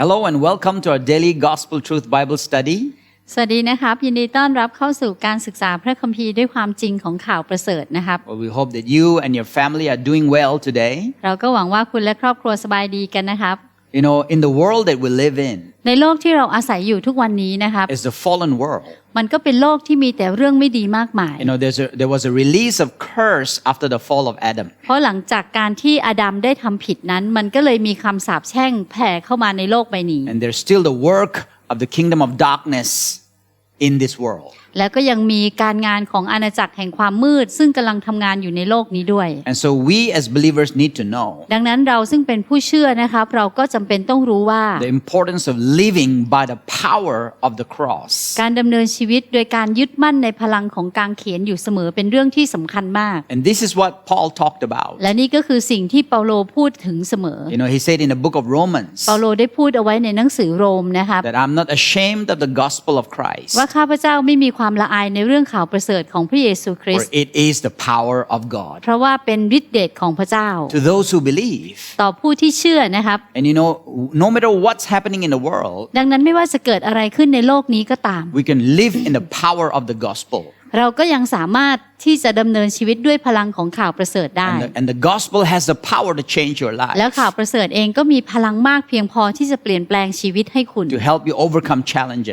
Hello and welcome to our daily Gospel Truth Bible study. สวัสดีนะครับ ยินดีต้อนรับเข้าสู่การศึกษาพระคัมภีร์ด้วยความจริงของข่าวประเสริฐนะครับ Well, we hope that you and your family are doing well today. เราก็หวังว่าคุณและครอบครัวสบายดีกันนะครับ You know, in the world that we live in, ในโลกที่เราอาศัยอยู่ทุกวันนี้นะครับ is the fallen world. มันก็เป็นโลกที่มีแต่เรื่องไม่ดีมากมาย You know, there's a, there was a release of curse after the fall of Adam. เพราะหลังจากการที่อาดัมได้ทำผิดนั้น มันก็เลยมีคำสาปแช่งแผ่เข้ามาในโลกใบนี้ And there's still the work of the kingdom of darkness in this world. แล้วก็ยังมีการงานของอาณาจักรแห่งความมืด ซึ่งกำลังทำงานอยู่ในโลกนี้ด้วย And so we as believers need to know ดังนั้นเราซึ่งเป็นผู้เชื่อนะครับเราก็จำเป็นต้องรู้ว่า the importance of living by the power of the cross. การดำเนินชีวิตโดยการยึดมั่นในพลังของกางเขนอยู่เสมอเป็นเรื่องที่สำคัญมาก And this is what Paul talked about. และนี่ก็คือสิ่งที่เปาโลพูดถึงเสมอ You know, he said in the book of Romans เปาโลได้พูดเอาไว้ในหนังสือโรมนะครับ that I'm not ashamed of the gospel of Christ, ว่าข้าพเจ้าไม่มีความละอายในเรื่องข่าวประเสริฐของพระเยซูคริส for ต์ it is the power of God เพราะว่าเป็นฤทธิเดชของพระเจ้า to those who believe. ต่อผู้ที่เชื่อนะครับ And you know, no matter what's happening in the world, ดังนั้นไม่ว่าจะเกิดอะไรขึ้นในโลกนี้ก็ตาม we can live in the power of the gospel. เราก็ยังสามารถ ที่จะดำเนินชีวิตด้วยพลังของข่าวประเสริฐได้ And the, and the gospel has the power to change your แล้ว life, ข่าวประเสริฐเองก็มีพลังมากเพียงพอที่จะเปลี่ยนแปลงชีวิตให้คุณ to help you overcome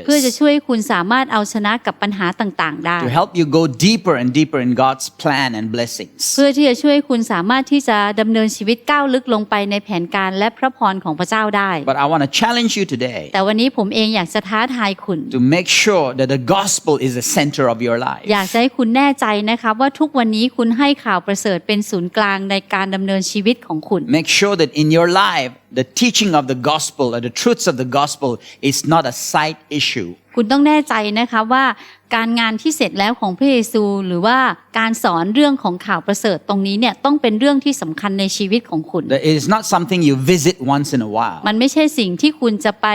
เพื่อจะ challenges, ช่วยให้คุณสามารถเอาชนะกับปัญหาต่างๆ ได้ to help you go deeper and deeper in God's plan and blessings. เพื่อที่จะช่วยให้คุณสามารถที่จะดำเนินชีวิตก้าวลึกลงไปในแผนการและพระพรของพระเจ้าได้ But I want to challenge you today แต่วันนี้ผมเองอยากจะท้าทายคุณ to make sure that the gospel is the center of your life. อยากจะให้คุณแน่ใจนะครับว่าทุกวันนี้คุณให้ข่าวประเสริฐเป็นศูนย์กลางในการดำเนินชีวิตของคุณ Make sure that in your life, the teaching of the gospel or the truths of the gospel is not a side issue. คุณต้องแน่ใจนะคะว่าการงานที่เสร็จแล้วของพระเยซูหรือว่าการสอนเรื่องของข่าวประเสริฐตรงนี้เนี่ยต้องเป็นเรื่องที่สำคัญในชีวิตของคุณ That it is not something you visit once in a while. มันไม่ใช่สิ่งที่คุณจะไป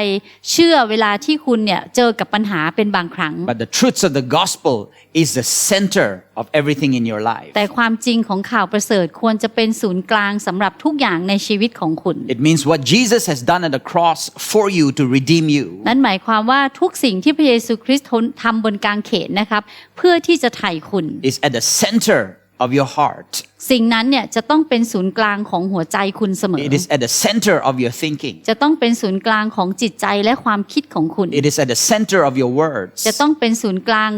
เชื่อเวลาที่คุณเนี่ยเจอกับปัญหาเป็นบางครั้ง But the truths of the gospel is the center of everything in your life. แต่ความจริงของข่าวประเสริฐควรจะเป็นศูนย์กลางสำหรับทุกอย่างในชีวิตของคุณ It means what Jesus has done at the cross for you to redeem you นั่นหมายความว่าทุกสิ่งที่ที่พระเยซูคริสต์ทำบนกางเขนนะครับ เพื่อที่จะไถ่คุณ is at the center of your heart. สิ่งนั้นเนี่ยจะต้องเป็นศูนย์กลางของหัวใจคุณเสมอ It is at the center of your thinking. จะต้องเป็นศูนย์กลางของจิตใจและความคิดของคุณ It is at the center of your words. จะต้องเป็นศูนย์กลาง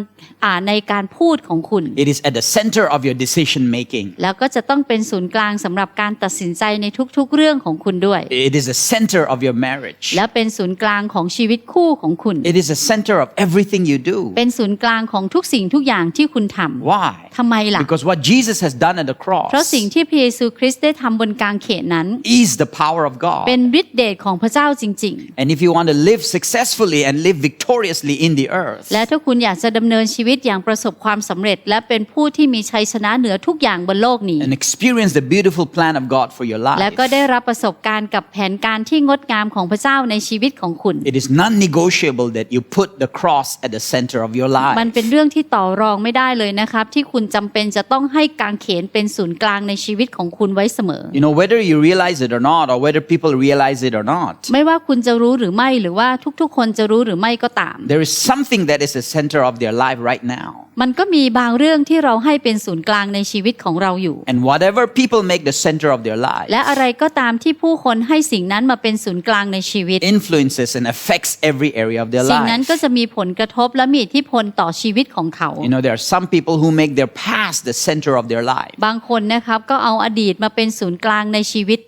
อ่าในการพูดของคุณ It is at the center of your decision making. แล้วก็จะต้องเป็นศูนย์กลางสำหรับการตัดสินใจในทุกๆเรื่องของคุณด้วย It is the center of your marriage. และเป็นศูนย์กลางของชีวิตคู่ของคุณ It is the center of everything you do. เป็นศูนย์กลางของทุกสิ่งทุกอย่างที่คุณทำ Why? ทำไมล่ะ Because what Jesus has done at the เพราะ cross สิ่งที่พระเยซูคริสต์ได้ทำบนกางเขนนั้น is the power of เป็น God. ฤทธิเดชของพระเจ้าจริง And if you want to live successfully and live victoriously in the earth, ๆและถ้าคุณอยากจะดำเนินชีวิตอย่างประสบความสำเร็จ และเป็นผู้ที่มีชัยชนะเหนือทุกอย่างบนโลกนี้ and experience the beautiful plan of God for your และ life, ก็ได้รับประสบการณ์กับแผนการที่งดงามของพระเจ้าในชีวิตของคุณ it is non negotiable that you put the cross at the center of your มัน life. เป็นเรื่องที่ต่อรองไม่ได้เลยนะครับที่คุณจำเป็นจะต้องให้กางเขนเป็นศูนย์กลางในชีวิตของคุณไว้เสมอ You know, whether you realize it or not, or whether people realize it or not, ไม่ว่าคุณจะรู้หรือไม่หรือว่าทุกๆ คนจะรู้หรือไม่ก็ตาม there is something that is the center of their life right now. มันก็มีบางเรื่องที่เราให้เป็นศูนย์กลางในชีวิตของเราอยู่ And whatever people make the center of their life และอะไรก็ตามที่ผู้คนให้สิ่งนั้นมาเป็นศูนย์กลางในชีวิต influences and affects every area of their สิ่งนั้น life. ก็จะมีผลกระทบและมีอิทธิพลต่อชีวิตของเขา You know, there are some people who make their past the center of their life. บางคนนะครับก็เอาอดีตมาเป็นศูนย์กลางในชีวิต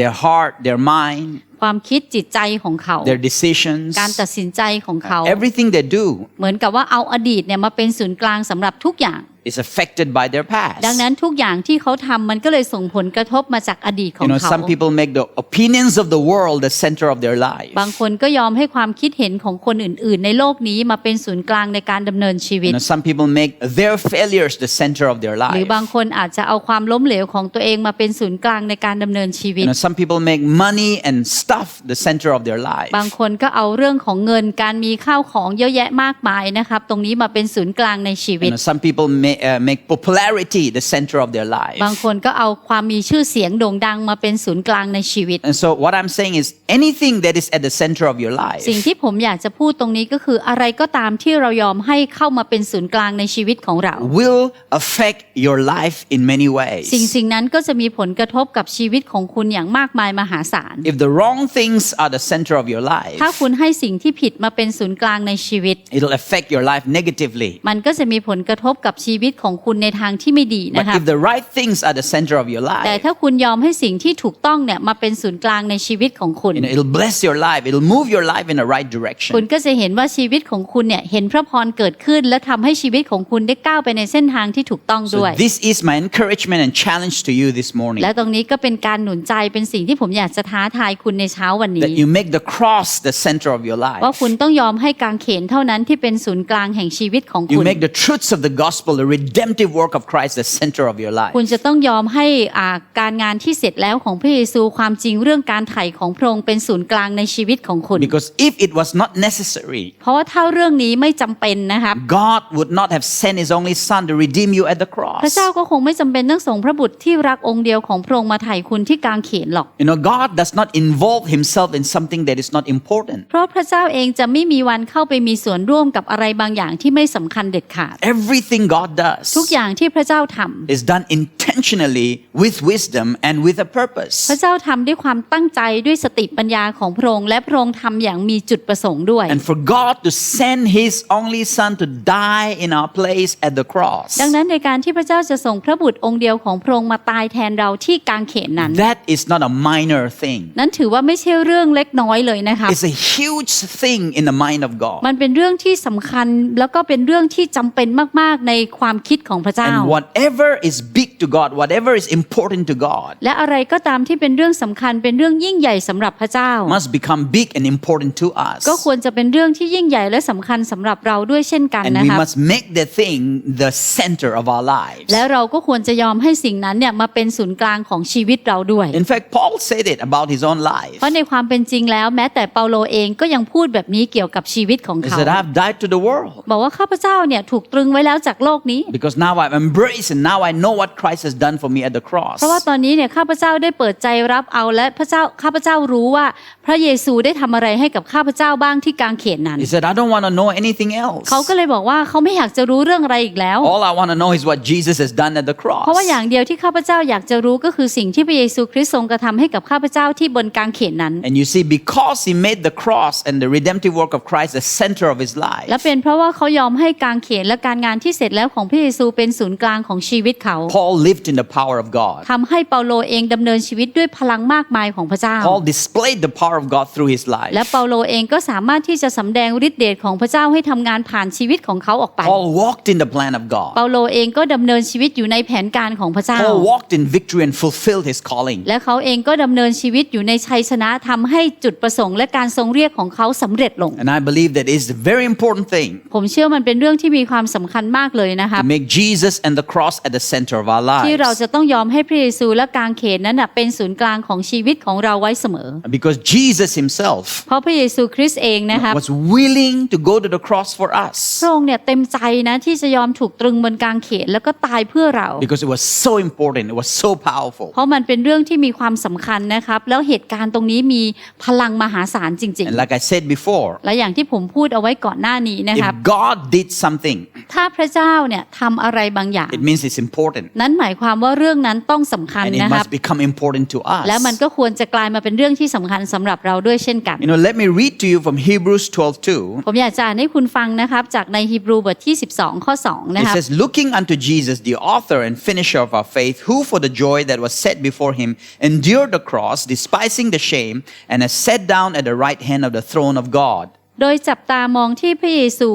Their heart, their mind, ความคิดจิตใจของเขา their decisions, การตัดสินใจของเขา everything they do เหมือนกับว่าเอาอดีตเนี่ยมาเป็นศูนย์กลางสำหรับทุกอย่าง is affected by their past. ดังนั้นทุกอย่างที่เขาทำมันก็เลยส่งผลกระทบมาจากอดีตขอ You ง know, เขา some people make the opinions of the world the center of their life. บางคนก็ยอมให้ความคิดเห็นของคนอื่น ๆ ในโลกนี้มาเป็นศูนย์กลางในการดำเนินชีวิต You know, some people make their failures the center of their หรือ life. บางคนอาจจะเอาความล้มเหลวของตัวเองมาเป็นศูนย์กลางในการดำเนินชีวิต You know, some people make money and stuff the center of their life. บางคนก็เอาเรื่องของเงินการมีข้าวของเยอะแยะมากมายนะครับตรงนี้มาเป็นศูนย์กลางในชีวิ You ต know, some people may, uh, make popularity the center of their life. บางคนก็เอาความมีชื่อเสียงโด่งดังมาเป็นศูนย์กลางในชีวิต And so what I'm saying is anything that is at the center of your life สิ่งที่ผมอยากจะพูดตรงนี้ก็คืออะไรก็ตามที่เรายอมให้เข้ามาเป็นศูนย์กลางในชีวิตของเรา will affect your life in many ways. สิ่งสิ่งนั้นก็จะมีผลกระทบกับชีวิตของคุณอย่างมากมายมหาศาล If the wrong things are the center of your life, ถ้าคุณให้สิ่งที่ผิดมาเป็นศูนย์กลางในชีวิต it'll affect your life negatively. มันก็จะมีผลกระทบกับชีวิตของคุณในทางที่ไม่ดีนะ But คะ if the right things are the center of your แต่ life, ถ้าคุณยอมให้สิ่งที่ถูกต้องเนี่ยมาเป็นศูนย์กลางในชีวิตของคุณ you know, it'll bless your life. It'll move your life in the right คุณ direction. ก็จะเห็นว่าชีวิตของคุณเนี่ยเห็นพระพรเกิดขึ้น และทำให้ชีวิตของคุณได้ก้าวไปในเส้นทางที่ถูกต้อง So ด้วย this is my encouragement and challenge to you this morning และตรงนี้ก็เป็นการหนุนใจเป็นสิ่งที่ผมอยากจะท้าทายคุณในเช้าวันนี้ that you make the cross the center of your ว่า life. คุณต้องยอมให้กางเขนเท่านั้นที่เป็นศูนย์กลางแห่งชีวิตของ You คุณ make the truths of the gospel, the redemptive work of Christ, the center of your life. คุณจะต้องยอมให้อ่าการงานที่เสร็จแล้วของพระเยซูความจริงเรื่องการไถ่ของพระองค์เป็นศูนย์กลางในชีวิตของคุณ Because if it was not necessary, เพราะว่าถ้าเรื่องนี้ไม่จำเป็นนะครับ God would not have sent His only Son to redeem you at the พระ cross. เจ้าก็คงไม่จำเป็นต้องส่งพระบุตรที่รักองค์เดียวของพระองค์มาไถ่คุณที่กางเขนหรอก You know, God does not involve Himself in something that is not important. เพราะพระเจ้าเองจะไม่มีวันเข้าไปมีส่วนร่วมกับอะไรบางอย่างที่ไม่สำคัญเด็ดขาด Everything God does ทุกอย่างที่พระเจ้าทำ is done intentionally with wisdom and with a พระ purpose. เจ้าทำด้วยความตั้งใจด้วยสติปัญญาของพระองค์และพระองค์ทำอย่างมีจุดประสงค์ด้วย And for God to send His only Son to die in our place at the cross, ดังนั้นในการที่พระเจ้าจะส่งพระบุตรองค์เดียวของพระองค์มาตายแทนเราที่กางเขนนั้น that is not a minor thing. นั้นถือว่าไม่ใช่เรื่องเล็กน้อยเลยนะคะ It's a huge thing in the mind of God. มันเป็นเรื่องที่สำคัญแล้วก็เป็นเรื่องที่จำเป็นมากๆในความคิดของพระเจ้า And whatever is big to God, whatever is important to God, และอะไรก็ตามที่เป็นเรื่องสำคัญเป็นเรื่องยิ่งใหญ่สำหรับพระเจ้า must become big and important to us. ก็ควรจะเป็นเรื่องที่ยิ่งใหญ่และสำคัญสำหรับเราด้วยเช่นกัน And นะ we คะ must make the thing the center of our lives. และเราก็ควรจะยอมให้สิ่งนั้นเนี่ยมาเป็นศูนย์กลางของชีวิตเราด้วย In fact, Paul said it about his own life. เพราะในความเป็นจริงแล้วแม้แต่เปาโลเองก็ยังพูดแบบนี้เกี่ยวกับชีวิตของ He เขา said, I've died to the world บอกว่าข้าพเจ้าเนี่ยถูกตรึงไว้แล้วจากโลกนี้ because now I've embraced and now I know what Christ has done for me at the cross. เพราะว่าตอนนี้เนี่ยข้าพเจ้าได้เปิดใจรับเอาและพระเจ้าข้าพเจ้ารู้ว่า พระเยซูได้ทำอะไรให้กับข้าพเจ้าบ้างที่กางเขนนั้น He said, I don't want to know anything else. เขาก็เลยบอกว่าเขาไม่อยากจะรู้เรื่องอะไรอีกแล้ว All I want to know is what Jesus has done at the เพราะว่า cross. อย่างเดียวที่ข้าพเจ้าอยากจะรู้ก็คือสิ่งที่พระเยซูคริสต์ทรงกระทำให้กับข้าพเจ้าที่บนกางเขนนั้น And you see, because he made the cross and the redemptive work of Christ the center of his life, และเป็นเพราะว่าเขายอมให้กางเขนและการงานที่เสร็จแล้วของพระเยซูเป็นศูนย์กลางของชีวิตเขา Paul lived in the power of God. ทำให้เปาโลเองดำเนินชีวิตด้วยพลังมากมายของพระเจ้า Paul displayed the power of God through his life. และเปาโลเองก็สามารถที่จะสำแดงฤทธิเดชของพระเจ้าให้ทำงานผ่านชีวิตของเขาออกไป Paul walked in the plan of เปา God. โลเองก็ดำเนินชีวิตอยู่ในแผนการของพระเจ้า Paul walked in victory and fulfilled his calling. และเขาเองก็ดำเนินชีวิตอยู่ในชัยชนะทำให้จุดประสงค์และการทรงเรียกของเขาสำเร็จลง And I believe that is a very important thing ผมเชื่อมันเป็นเรื่องที่มีความสำคัญมากเลยนะคะ to make Jesus and the cross at the center of our ที่เรา lives. จะต้องยอมให้พระเยซูและกางเขนนั้นนะเป็นศูนย์กลางของชีวิตของเราไว้เสมอ Because Jesus himself เพราะพระเยซูคริสต์เองนะครับ was willing to go to the cross for us พระองค์เนี่ยเต็มใจนะที่จะยอมถูกตรึงบนกางเขนแล้วก็ตายเพื่อเรา because it was so important. It was so powerful. เพราะมันเป็นเรื่องที่มีความสำคัญนะครับแล้วเหตุการณ์ตรงนี้มีพลังมหาศาลจริง And like I said before, ๆและอย่างที่ผมพูดเอาไว้ก่อนหน้านี้นะครับ if God did something, ถ้าพระเจ้าเนี่ยทำอะไรบางอย่าง it means it's important. นั้นหมายความว่าเรื่องนั้นต้องสำคัญ And it นะครับ must become important to และมัน us. ก็ควรจะกลายมาเป็นเรื่องที่สำคัญสำหรับเราด้วยเช่นกัน You know, let me read to you from Hebrews 12ผมอยากจะอ่านให้คุณฟังนะครับ จากในฮีบรูบทที่ 12 ข้อ 2 นะ It ครับ says, Looking unto Jesus, the author and finisher of our faith, who for the joy that was set before him endured the cross, despising the shame, and has sat down at the right hand of the throne of God. โดยจับตามองที่พระเยซู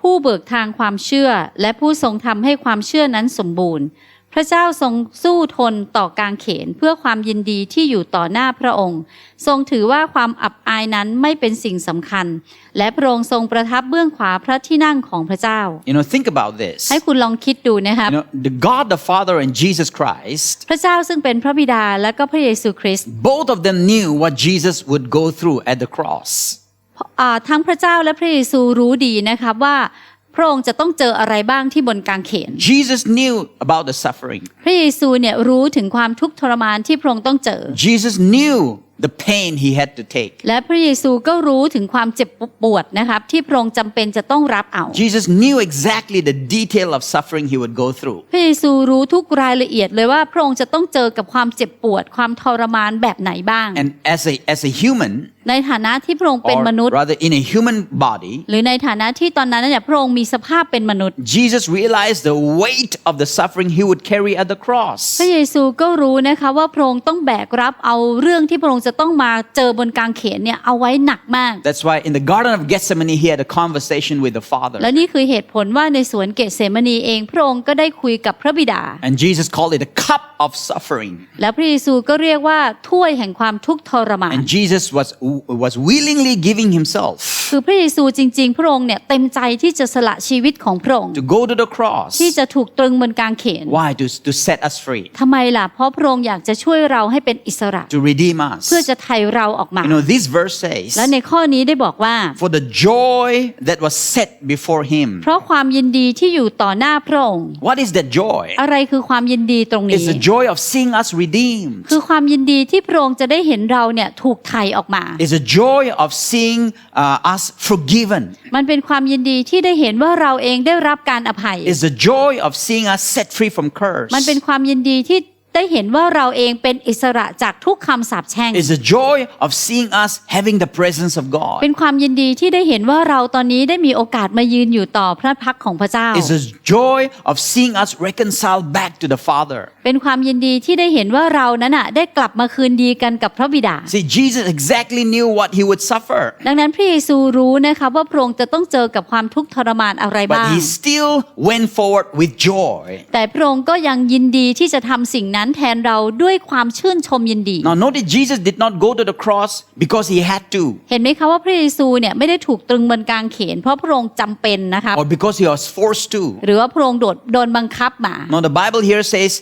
ผู้เบิกทางความเชื่อ และผู้ทรงทำให้ความเชื่อนั้นสมบูรณ์ ระเจ้าทรงสู้ทนต่อกางเขนเพื่อความยินดีที่อยู่ต่อหน้าพระองค์ ทรงถือว่าความอับอายนั้นไม่เป็นสิ่งสำคัญ และพระองค์ทรงประทับเบื้องขวาพระที่นั่งของพระเจ้า You know, think about this. ให้คุณลองคิดดูนะครับ You know, the God the Father and Jesus Christ, พระเจ้าซึ่งเป็นพระบิดาและก็พระเยซูคริสต์ both of them knew what Jesus would go through at the cross. อ่าทั้งพระเจ้าและพระเยซูรู้ดีนะครับว่า พระองค์จะต้องเจออะไรบ้างที่บนกางเขน Jesus knew about the suffering. พระเยซูเนี่ยรู้ถึงความทุกข์ทรมานที่พระองค์ต้องเจอ Jesus knew the pain he had to take. และพระเยซูก็รู้ถึงความเจ็บปวดนะครับที่พระองค์จำเป็นจะต้องรับเอา Jesus knew exactly the detail of suffering he would go through. พระเยซูรู้ทุกรายละเอียดเลยว่าพระองค์จะต้องเจอกับความเจ็บปวดความทรมานแบบไหนบ้าง And as a, as a human, ในฐานะที่พระองค์เป็น or มนุษย์ rather in a human body, หรือในฐานะที่ตอนนั้นเนี่ยพระองค์มีสภาพเป็นมนุษย์ Jesus realized the weight of the suffering he would carry at the cross. พระเยซูก็รู้นะคะว่าพระองค์ต้องแบกรับเอาเรื่องที่พระองค์จะต้องมาเจอบนกางเขนเนี่ยเอาไว้หนักมาก That's why in the Garden of Gethsemane, he had a conversation with the Father. และนี่คือเหตุผลว่าในสวนเกตเสมณีเองพระองค์ก็ได้คุยกับพระบิดา And Jesus called it a cup of suffering. และพระเยซูก็เรียกว่าถ้วยแห่งความทุกข์ทรมาน And Jesus was, was willingly giving himself คือพระเยซูจริง ๆ พระองค์เนี่ยเต็มใจที่จะสละชีวิตของพระองค์ to go to the cross. ที่จะถูกตรึงบนกางเขน Why? To, to set us free, ทำไมล่ะเพราะพระองค์อยากจะช่วยเราให้เป็นอิสระ to redeem us. เพื่อจะไถ่เราออกมา You know, this verse says, และในข้อนี้ได้บอกว่า For the joy that was set before him. เพราะความยินดีที่อยู่ต่อหน้าพระองค์ What is that joy? อะไรคือความยินดีตรง It's นี้ the joy of seeing us redeemed. คือความยินดีที่พระองค์จะได้เห็นเราเนี่ยถูกไถ่ออกมา It's the joy of seeing uh, us forgiven. มันเป็นความยินดีที่ได้เห็นว่าเราเองได้รับการอภัย It's the joy of seeing us set free from curse. มันเป็นความยินดีที่ ได้เห็นว่าเราเองเป็นอิสระจากทุกคำสาปแช่ง It's the joy of seeing us having the presence of God. เป็นความยินดีที่ได้เห็นว่าเราตอนนี้ได้มีโอกาสมายืนอยู่ต่อพระพักของพระเจ้า It's the joy of seeing us reconciled back to the Father. เป็นความยินดีที่ได้เห็นว่าเรานั้นน่ะได้กลับมาคืนดีกันกับพระบิดา See, Jesus exactly knew what he would suffer, ดังนั้นพระเยซูรู้นะคะว่าพระองค์จะต้องเจอกับความทุกข์ทรมานอะไรบ้า but ง he still went forward with joy. แต่พระองค์ก็ยังยินดีที่จะทำสิ่งนั้นแทนเราด้วยความชื่นชมยินดี Now, notice Jesus did not go to the cross because he had to เห็นไหมคะว่าพระเยซูเนี่ยไม่ได้ถูกตรึงบนกางเขน เพราะพระองค์จำเป็นนะคะ or because he was forced to. หรือว่าพระองค์โดดโดนบังคับมา No, the Bible here says,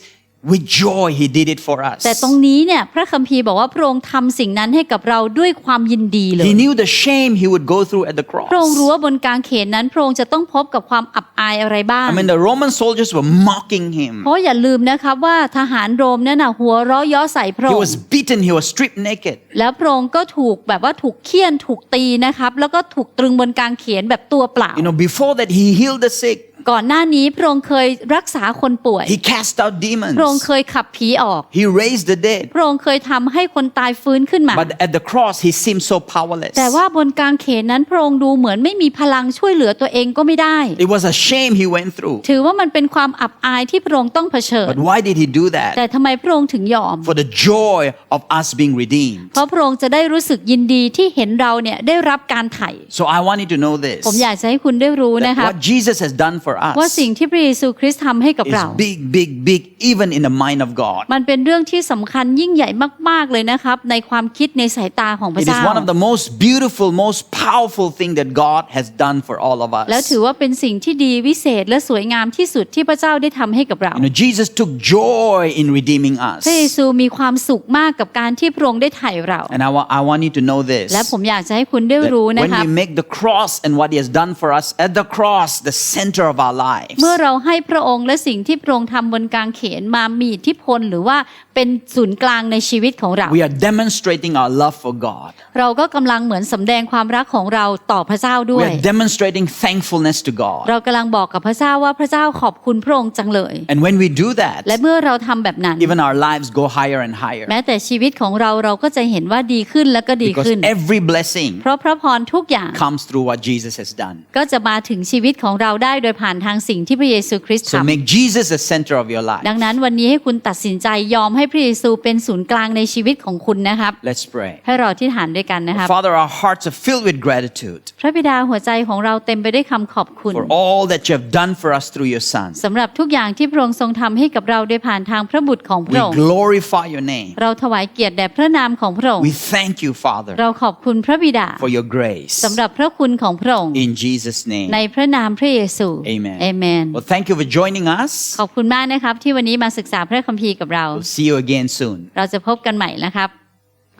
with joy he did it for us. แต่ตรงนี้เนี่ยพระคัมภีร์บอกว่าพระองค์ทำสิ่งนั้นให้กับเราด้วยความยินดีเลย He knew the shame he would go through at the cross. พระองค์รู้ว่าบนกางเขนนั้นพระองค์จะต้องพบกับความอับอายอะไรบ้าง I mean, the Roman soldiers were mocking him. เพราะอย่าลืมนะคะว่าทหารโรมนั่นน่ะหัวเราะเย้อใส่พระ He องค์ was beaten, he was stripped naked. แล้วพระองค์ก็ถูกแบบว่าถูกเคี่ยนถูกตีนะครับแล้วก็ถูกตรึงบนกางเขนแบบตัวเปล่า You know, before that, he healed the sick, ก่อนหน้านี้พระองค์เคยรักษาคนป่วย he cast out พระองค์ demons, เคยขับผีออก he raised the dead. พระองค์เคยทำให้คนตายฟื้นขึ้นมา But at the cross, he seemed so powerless. แต่ว่าบนกางเขนนั้นพระองค์ดูเหมือนไม่มีพลังช่วยเหลือตัวเองก็ไม่ได้ It was a shame he went through. ถือว่ามันเป็นความอับอายที่พระองค์ต้องเผชิญ But why did he do แต่ that? ทำไมพระองค์ถึงยอม For the joy of us being redeemed. เพราะพระองค์จะได้รู้สึกยินดีที่เห็นเราเนี่ยได้รับการไถ่ So I want you to know this ผมอยากจะให้คุณได้รู้นะ that คะ what Jesus has done for ว่า us สิ่งที่พระเยซูคริสต์ทำให้กับ is เรา big, big, big, even in the mind of God. มันเป็นเรื่องที่สำคัญยิ่งใหญ่มากๆเลยนะครับในความคิดในสายตาของพระ It is เจ้า one of the most beautiful, most powerful thing that God has done for all of แล้ว us. ถือว่าเป็นสิ่งที่ดีวิเศษและสวยงามที่สุดที่พระเจ้าได้ทำให้กับเรา You know, Jesus took joy in redeeming us. พระเยซูมีความสุขมากกับการที่พระองค์ได้ไถ่เรา And I, wa- I want you to know this. และผมอยากจะให้คุณได้ that รู้นะ when ครับ we make the cross and what He has done for us at the cross, the center of our lives, เมื่อเราให้พระองค์และสิ่งที่พระองค์ทำบนกางเขนมามีอิทธิพลหรือว่าเป็นศูนย์กลางในชีวิตของเรา we are demonstrating our love for God. เราก็กำลังเหมือนสำแดงความรักของเราต่อพระเจ้าด้ We วย are demonstrating thankfulness to God. เรากำลังบอกกับพระเจ้าว่าพระเจ้าขอบคุณพระองค์จังเลย And when we do that, และเมื่อเราทำแบบนั้น even our lives go higher and higher. แม้แต่ชีวิตของเราเราก็จะเห็นว่าดีขึ้นและก็ดี Because ขึ้น every blessing เพราะพระพรทุกอย่าง comes through what Jesus has done. ก็จะมาถึงชีวิตของเราได้โดยผ่านานทางสิ่งที่พระเยซูคริสต์ So ทำ make Jesus the center of your life. ดังนั้นวันนี้ให้คุณตัดสินใจยอมให้พระเยซูเป็นศูนย์กลางในชีวิตของคุณนะครับ Let's pray. ให้เราที่ฐานด้วยกันนะครับ Father, our hearts are filled with gratitude พระบิดาหัวใจของเราเต็มไปด้วยคำขอบคุณ for all that you have done for us through your Son. สำหรับทุกอย่างที่พระองค์ทรงทำให้กับเราโดยผ่านทางพระบุตรของพ We ระองค์ glorify your name. เราถวายเกียรติแด่พระนามของพระองค์ We thank you, Father, เราขอบคุณพระบิดา for your grace. สำหรับพระคุณของพระองค์ In Jesus' ใน name. พระนามพระเยซู Amen. เอเมน Well, thank you for joining us. ขอบคุณมากนะครับ ที่วันนี้มาศึกษาพระคัมภีร์กับเรา We'll see you again soon. เราจะพบกันใหม่นะครับ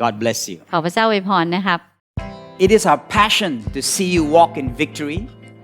God bless you. ขอพระเจ้าอวยพรนะครับ It is our passion to see you walk in victory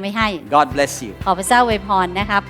ไว้ให้ God bless you. ขอพระเจ้าอวยพรนะครับ